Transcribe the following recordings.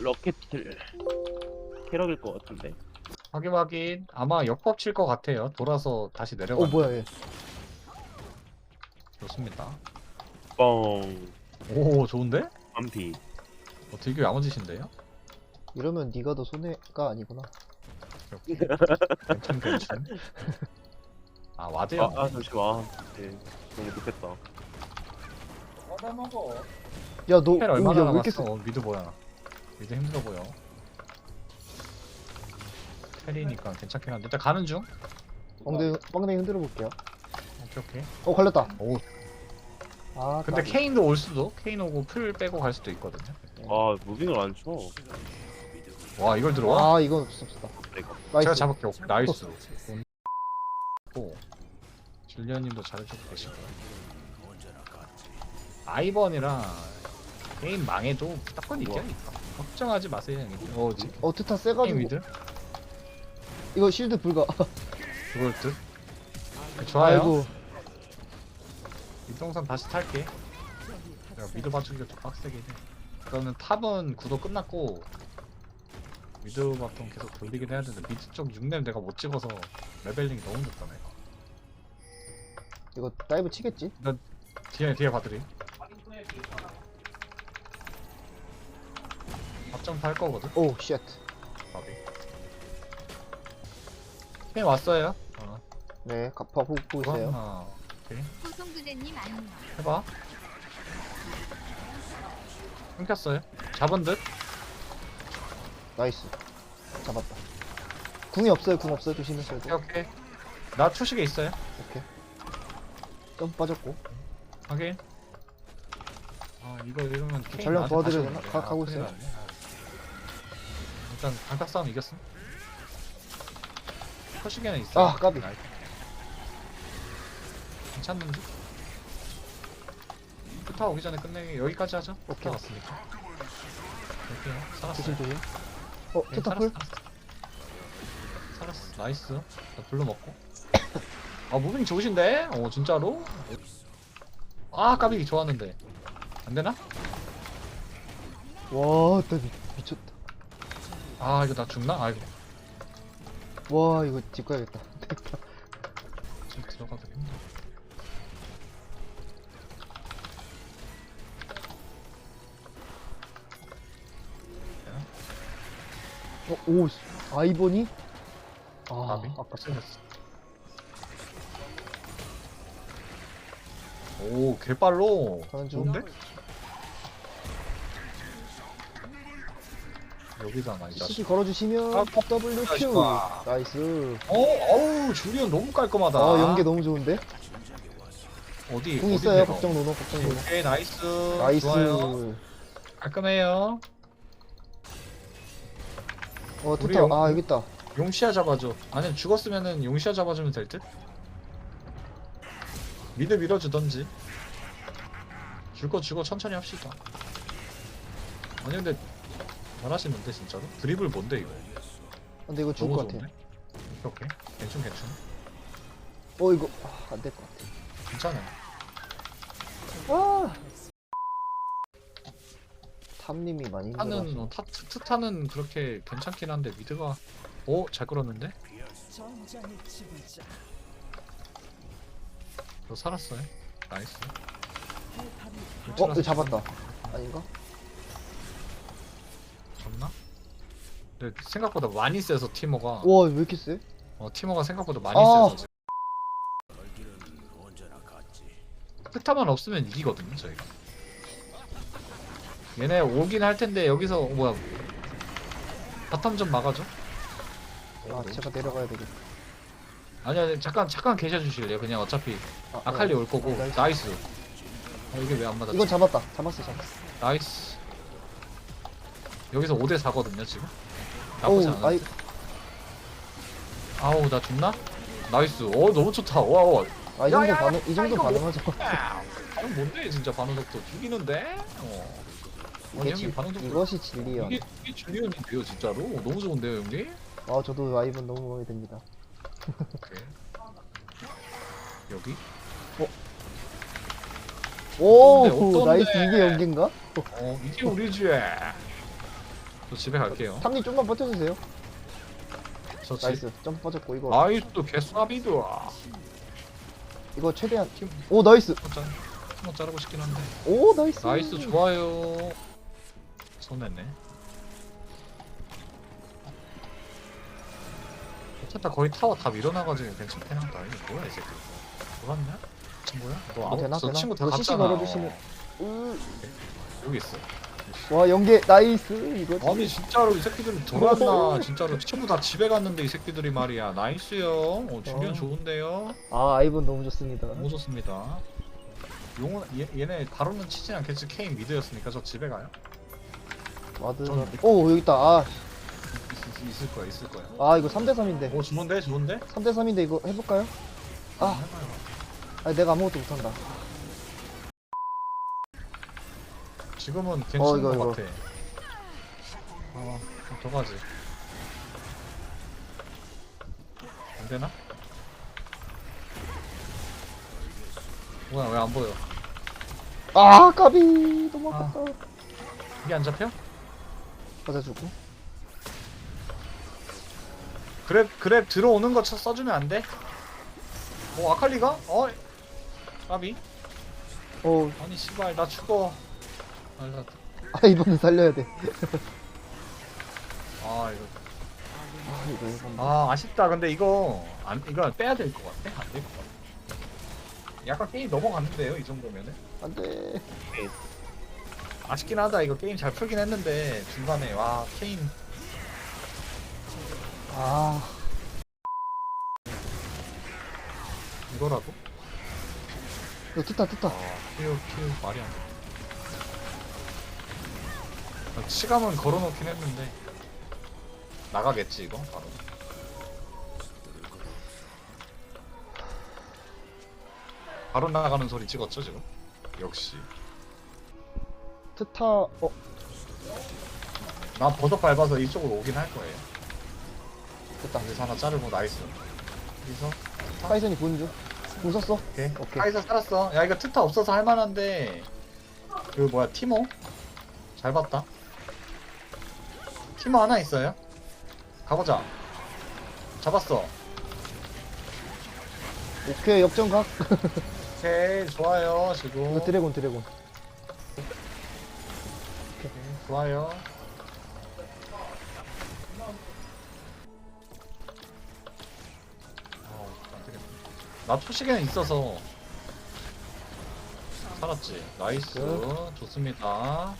러켓을 캐럭일 것 같은데. 확인 확인. 아마 역법 칠 것 같아요. 돌아서 다시 내려가. 어 뭐야 얘 좋습니다. 뻥. 오 좋은데? 반피. 어, 되게 야무지신데요? 이러면 네가 더 손해가 아니구나 괜찮 괜찮. 아 와드야. 아, 아 잠시만. 네, 너무 급했다. 와드 먹어. 야너 헬 얼마나 야, 왜 이렇게 남았어? 어, 미드 뭐야? 미드 힘들어 보여. 헬이니까 괜찮긴 한데 일단 가는 중. 엉덩이 엉덩이 흔들어 볼게요 오케이 오케이. 어 걸렸다 오 아 근데 까비. 케인도 올 수도. 케인 오고 풀 빼고 갈 수도 있거든요. 아 무빙을 안 쳐. 와 이걸 들어와? 아 이건 없었다 내가. 제가 잡을게. 오, 나이스. 오. 줄리언님도 잘해주고 계시고. 아이번이랑 게임 망해도 무조건 이겨. 이거. 걱정하지 마세요 형님. 어, 지- 어 트타 게임 세가지고 이거 실드 불가 그걸 듯. 좋아요. 아이고 이동선 다시 탈게. 내가 미드 봐주기가 좀 빡세긴 해. 그러면 탑은 구도 끝났고 미드 바텀 계속 돌리긴 해야 되는데 미드 쪽 6렙 내가 못 찍어서 레벨링이 너무 늦다 내가. 이거 다이브 치겠지? 뒤에 뒤에 봐드리. 탈 거거든. 오 쉣 바비. 팀 왔어요. 어. 네 갑파 보고 있어요 하나. 오케이. 호송두대님 안녕. 해봐. 끊겼어요. 잡은 듯. 나이스 잡았다 궁이 없어요 궁 없어요 조심해서 오케이 해도 오케이. 나 초식에 있어요. 오케이 점 빠졌고 확인. 아 이거 이러면 나한테 도와드려야 다시 되나? 오는데. 가- 아, 가고 큰일 있어요. 났네. 아. 일단 강타 싸움 이겼어. 초식에는 있어. 아, 까비. 나이스. 괜찮는지? 끝타 오기 전에 끝내기 여기까지 하죠. 오케이. 왔으니까. 오케이 살았어. 조심 조심 어 네, 트타 살았어, 풀? 살았어. 살았어. 나이스. 나 불러 먹고. 아 무빙 좋으신데? 어 진짜로? 아 까비 좋았는데. 안 되나? 와, 나 미, 미쳤다. 아 이거 나 죽나? 아이고 와, 이거 집 가야겠다. 됐다. 지금 들어가도 힘들어. 어, 오, 씨. 아이보니? 아, 까비? 아까 생겼어. 오 개빨로. 가는 중. 좋은데? 여기다 많이 자. CC 걸어주시면 아, WQ. 좋아. 나이스. 어, 어우 주리온 너무 깔끔하다. 아, 연계 너무 좋은데? 어디? 궁 어디 있어요, 내려? 걱정 노노, 걱정 노노. 오케이 나이스. 나이스. 좋아요. 깔끔해요. 어, 우리. 영- 아, 여기 있다. 용시야 잡아줘. 아니면 죽었으면은 용시야 잡아주면 될 듯? 미드 밀어주던지. 줄 거 주고 천천히 합시다. 아니 근데 잘하시는데 진짜로? 드리블 뭔데 이거? 근데 이거 죽을 너무 것 같아. 좋은데? 오케이 오케이. 괜찮 괜찮. 어, 이거. 아, 안될 것 같아. 괜찮아. 아! 탐님이 많이 타는 힘들어. 어, 타 트타는 그렇게 괜찮긴 한데 미드가 오잘 끌었는데? 저 살았어요. 나이스. 어, 이거 잡았다. 아닌가? 잡나? 근데 생각보다 많이 세서 티모가 와, 왜 이렇게 세? 어 티모가 생각보다 많이 아. 세서 지금. 스타만 없으면 이기거든요 저희가 얘네 오긴 할 텐데 여기서 어, 뭐야 바텀 좀 막아줘 아, 제가 내려가야 되겠다. 아니 아니 잠깐 잠깐 계셔 주실래요 그냥 어차피 아, 아칼리 네. 올 거고 나이스. 나이스 아, 이게 왜 안 맞았지 이건 잡았다. 잡았어, 잡았어. 나이스 여기서 5대 4거든요 지금 나쁘지 않아 아이, 아우 나 죽나? 나이스 어 너무 좋다 와 와 아, 이 야, 정도 야, 반응, 이 정도 이거 뭐- 반응하죠. 반응 뭔데 진짜 반응 속도 죽이는데? 어. 이게 지, 반응 속도 이것이 진리언. 이게 이게 줄리언인데요 진짜로 어, 너무 좋은데요 형님? 아, 저도 아이분 너무 마음에 듭니다. 오케이 여기? 오, 어떤데, 어떤데? 나이스 이게 연계인가? 어 이게 우리 쥐 저 집에 갈게요. 탐님 좀만 버텨주세요. 저 집. 나이스. 점프 빠졌고 이거 나이스 개수아비도. 이거 최대한 오 나이스. 한번 한번 자르고 싶긴 한데. 오 나이스. 나이스 좋아요. 손했네. 어쨌든 거의 타워 다 밀어놔가지고 괜찮긴 한다. 이거 뭐야 이 새끼. 돌았냐? 뭐야? 너 이거 아무 되나 저 되나? 친구 다 이거 CC 갔잖아. 걸어주시면. 으. 여기 있어. 와 연계 나이스 이거. 아니 진짜로 이 새끼들이 돌았나? 진짜로 전부 다 집에 갔는데 이 새끼들이 말이야. 나이스요. 어, 주변 어. 좋은데요. 아 아이번 너무 좋습니다. 너무 좋습니다. 용은 얘, 얘네 바로는 치진 않겠지. 케인 미드였으니까 저 집에 가요. 와드. 전- 오 여기 있다. 아, 있, 있, 있을 거야, 있을 거야. 아 이거 3대 3인데. 오 좋은데, 좋은데? 3대 3인데 이거 해볼까요? 아. 해봐요. 아 내가 아무것도 못한다. 지금은 괜찮은 어, 이거, 것 이거. 같아. 아, 좀더 가지. 안 되나? 뭐야, 왜 안 보여? 아 까비 너무 아깝다. 이게 안 잡혀? 맞아주고. 그랩, 그랩 들어오는 거 쳐- 써주면 안 돼? 어, 아칼리가? 어? 까비? 오, 아니, 씨발, 나 죽어. 아, 나, 아 이번엔 살려야 돼. 아, 이거. 아 이거. 아, 아쉽다. 근데 이거, 안, 이거 빼야 될 것 같아? 안 될 것 같아. 약간 게임 넘어갔는데요, 이 정도면은? 안 돼. 아쉽긴 하다. 이거 게임 잘 풀긴 했는데, 중간에, 와, 케인. 아 이거라도? 이거 뜯다 뜯다. 아, 키우, 키우, 말이 안 돼. 아, 치감은 걸어놓긴 했는데, 나가겠지, 이거? 바로. 바로 나가는 소리 찍었죠, 지금? 역시. 트타 어 난 버섯 밟아서 이쪽으로 오긴 할 거예요. 됐다. 여기서 하나 자르고 나이스. 여기서 카이선이 보는 중. 공 썼어. 오케이. 오케이. 카이사 살았어. 야 이거 트타 없어서 할만한데 그 뭐야 티모 잘 봤다. 티모 하나 있어요. 가보자. 잡았어. 오케이 역전각. 오케이 좋아요 지금. 이거 드래곤 드래곤. 오케이, 좋아요. 아, 안 되겠네. 나 초시계는 있어서 살았지. 나이스. 그. 좋습니다.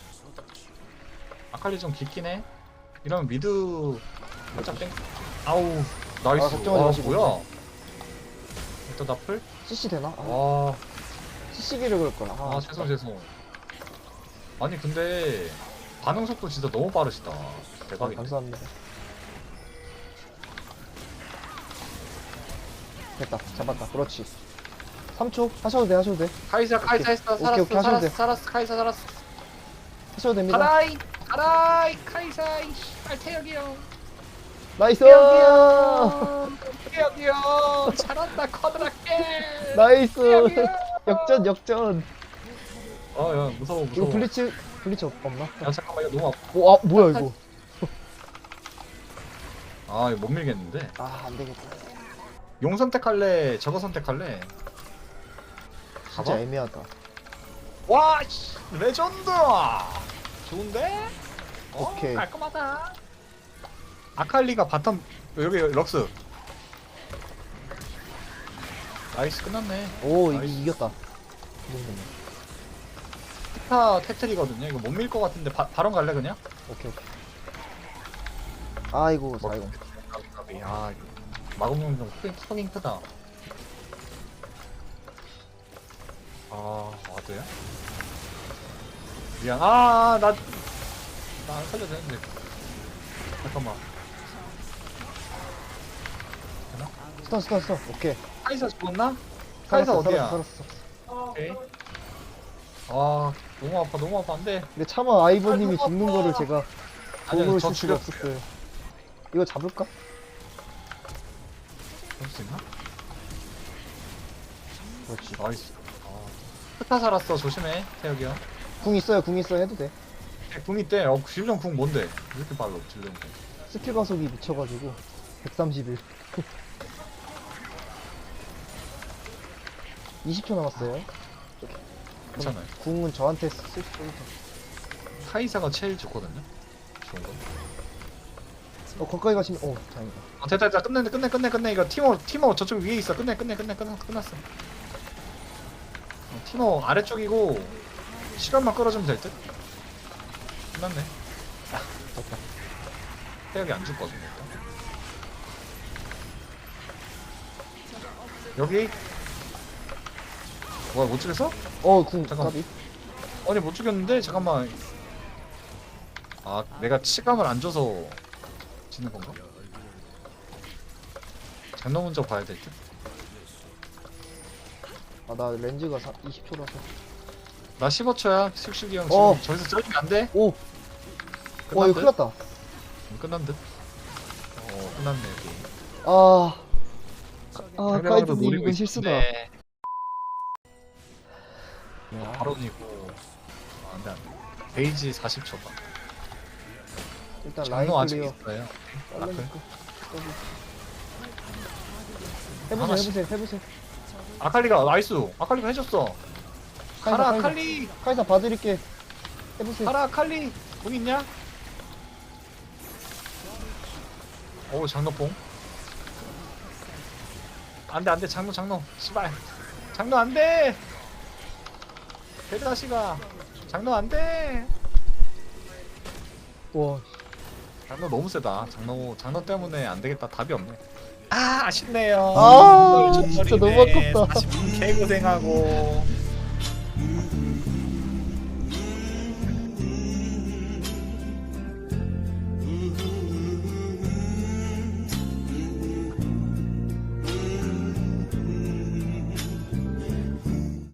아칼리 좀 깊긴 해. 이러면 미드 살짝 땡. 아우 나이스. 아, 걱정하지 와, 마시고. 뭐야? 일단 나풀? CC 되나? 아, 와, CC기를 그럴 거야. 아, 아 죄송 죄송. 아니 근데 반응 속도 진짜 너무 빠르시다. 아, 대박이네. 감사합니다. 됐다. 잡았다. 그렇지. 3초 하셔도 돼. 하셔도 돼. 카이사 카이사 했어 오케이, 살았어 오케이, 하셔도 살았어 돼. 살았어 카이사 살았어 하셔도 됩니다. 가라이 가라이 카이사 이씨 알태혁이요 나이스! 태혁이요 잘한다 커드라게 나이스! 태혁이요 역전 역전. 어야 무서워 이거 무서워 블리츠 블리츠 없- 없나? 야 잠깐만 이거 너무 아파 오, 아 뭐야 이거? 아 이거 못 밀겠는데 아 안 되겠다. 용 선택할래 저거 선택할래 진짜 애매하다. 와 씨, 레전드 좋은데 어, 오케이. 깔끔하다 아칼리가 바텀 여기 럭스 나이스 끝났네 오 나이스. 이기 이겼다. 이 정도면. 스타 테트리거든요 이거 못 밀 것 같은데 바, 바론 갈래 그냥? 오케이 오케이. 아이고 뭐, 사이고. 아 마금용 좀 크긴, 크긴 크다 아 와드야? 미안 아나나 안 살려도 되는데 잠깐만 스턴 스턴 스턴. 오케이. 카이사 죽었나? 카이사 살았어, 어디야? 살았어, 살았어. 오케이 아 너무 아파 너무 아파 안돼 근데 차마 아이버님이 아이고, 죽는 아파. 거를 제가 아니, 보고 저 있을 수가 죽였어요. 없었어요. 이거 잡을까? 잡을 수 있나? 그렇지. 나이스 아 스타 살았어 조심해 태혁이 형 궁 있어요, 궁 있어요 해도 돼. 궁 있대. 어 질령 궁 뭔데? 왜 이렇게 빨라 질령 궁? 스킬 가속이 미쳐가지고 131 20초 남았어요 괜찮아요. 궁은 저한테 쓸수 있어 카이사가 제일 좋거든요. 좋은 거. 어 거기까지 가시면 어 다행이다 아, 됐다 됐다 끝내 끝내 끝내 끝내 이거 티모 티모 저쪽 위에 있어 끝내 끝내 끝내 끝났 끝났어. 어, 티모 아래쪽이고 시간만 끌어주면 될 듯. 끝났네. 아 됐다. 태혁이 안 죽거든요. 일단. 여기 뭐야 못 죽였어? 어 궁 잠깐만. 까비 아니 못 죽였는데 잠깐만. 아 내가 치감을 안 줘서 지는 건가? 장난 먼저 봐야 될 듯. 아 나 렌즈가 20초라서 나 15초야. 씩씩이 형 지금 어. 저기서 쩌면 안 돼. 오! 와 끝난 이거 듯? 큰일 났다 음, 끝난 듯. 어 끝났네 여기. 아... 아 상대방도 노리고 이건 실수다 있었네. 야, 바론이고. 아, 안돼 안돼. 베이지 40초다. 일단 라인 장로 아직 클리어 있어요. 빨라니까 해보세요 하나씩. 해보세요 해보세요 아칼리가 나이스. 아칼리가 해줬어. 가라 카이사. 아칼리. 카이사 봐드릴게 해보세요 가라 아칼리. 돈 있냐? 오 장로뽕. 안돼 안돼 장로 장로. 씨발. 장로 안돼. 대다시가. 장로 안돼. 와 장로 너무 세다. 장로 장로 때문에 안 되겠다. 답이 없네. 아 아쉽네요. 아, 진짜. 너무 아깝다. 40분 개고생하고